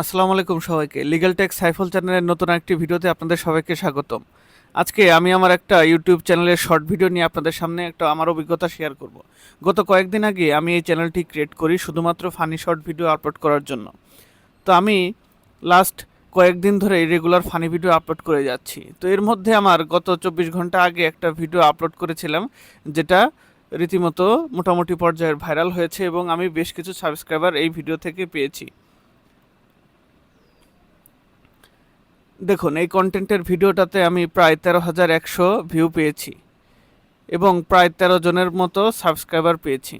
আসসালামু আলাইকুম সবাইকে। লিগ্যাল টেক সাইফল চ্যানেলের নতুন একটি ভিডিওতে আপনাদের সবাইকে স্বাগতম। আজকে আমি আমার একটা ইউটিউব চ্যানেলের শর্ট ভিডিও নিয়ে আপনাদের সামনে একটা আমার অভিজ্ঞতা শেয়ার করব। গত কয়েকদিন আগে আমি এই চ্যানেলটি ক্রিয়েট করি শুধুমাত্র ফানি শর্ট ভিডিও আপলোড করার জন্য। তো আমি লাস্ট কয়েকদিন ধরে রেগুলার ফানি ভিডিও আপলোড করে যাচ্ছি। তো এর মধ্যে আমার গত চব্বিশ ঘণ্টা আগে একটা ভিডিও আপলোড করেছিলাম, যেটা রীতিমতো মোটামুটি পর্যায়ের ভাইরাল হয়েছে এবং আমি বেশ কিছু সাবস্ক্রাইবার এই ভিডিও থেকে পেয়েছি। দেখুন, এই কন্টেন্টের ভিডিওটাতে আমি প্রায় তেরো হাজার একশো ভিউ পেয়েছি এবং প্রায় তেরো জনের মতো সাবস্ক্রাইবার পেয়েছি।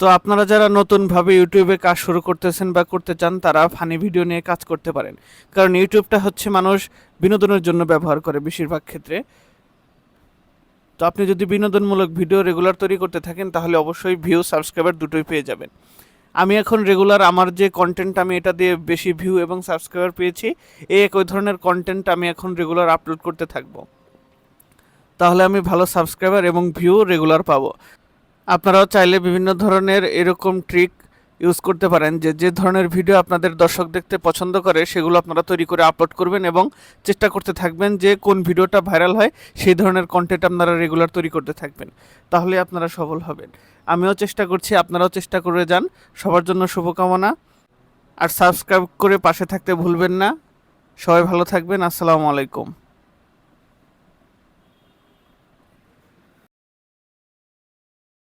তো আপনারা যারা নতুনভাবে ইউটিউবে কাজ শুরু করতেছেন বা করতে চান, তারা ফানি ভিডিও নিয়ে কাজ করতে পারেন। কারণ ইউটিউবটা হচ্ছে মানুষ বিনোদনের জন্য ব্যবহার করে বেশিরভাগ ক্ষেত্রে। তো আপনি যদি বিনোদনমূলক ভিডিও রেগুলার তৈরি করতে থাকেন, তাহলে অবশ্যই ভিউ সাবস্ক্রাইবার দুটোই পেয়ে যাবেন। আমি এখন রেগুলার আমার যে কন্টেন্ট আমি এটা দিয়ে বেশি ভিউ এবং সাবস্ক্রাইবার পেয়েছি, এই একই ধরনের কন্টেন্ট আমি এখন রেগুলার আপলোড করতে থাকব। তাহলে আমি ভালো সাবস্ক্রাইবার এবং ভিউ রেগুলার পাবো। আপনারাও চাইলে বিভিন্ন ধরনের এরকম ট্রিক ইউজ করতে পারেন যে যে ধরনের ভিডিও আপনাদের দর্শক দেখতে পছন্দ করে, সেগুলো আপনারা তৈরি করে আপলোড করবেন এবং চেষ্টা করতে থাকবেন যে কোন ভিডিওটা ভাইরাল হয়, সেই ধরনের কন্টেন্ট আপনারা রেগুলার তৈরি করতে থাকবেন। তাহলে আপনারা সফল হবেন। আমিও চেষ্টা করছি, আপনারাও চেষ্টা করে যান। সবার জন্য শুভকামনা। আর সাবস্ক্রাইব করে পাশে থাকতে ভুলবেন না। সবাই ভালো থাকবেন। আসসালামু আলাইকুম।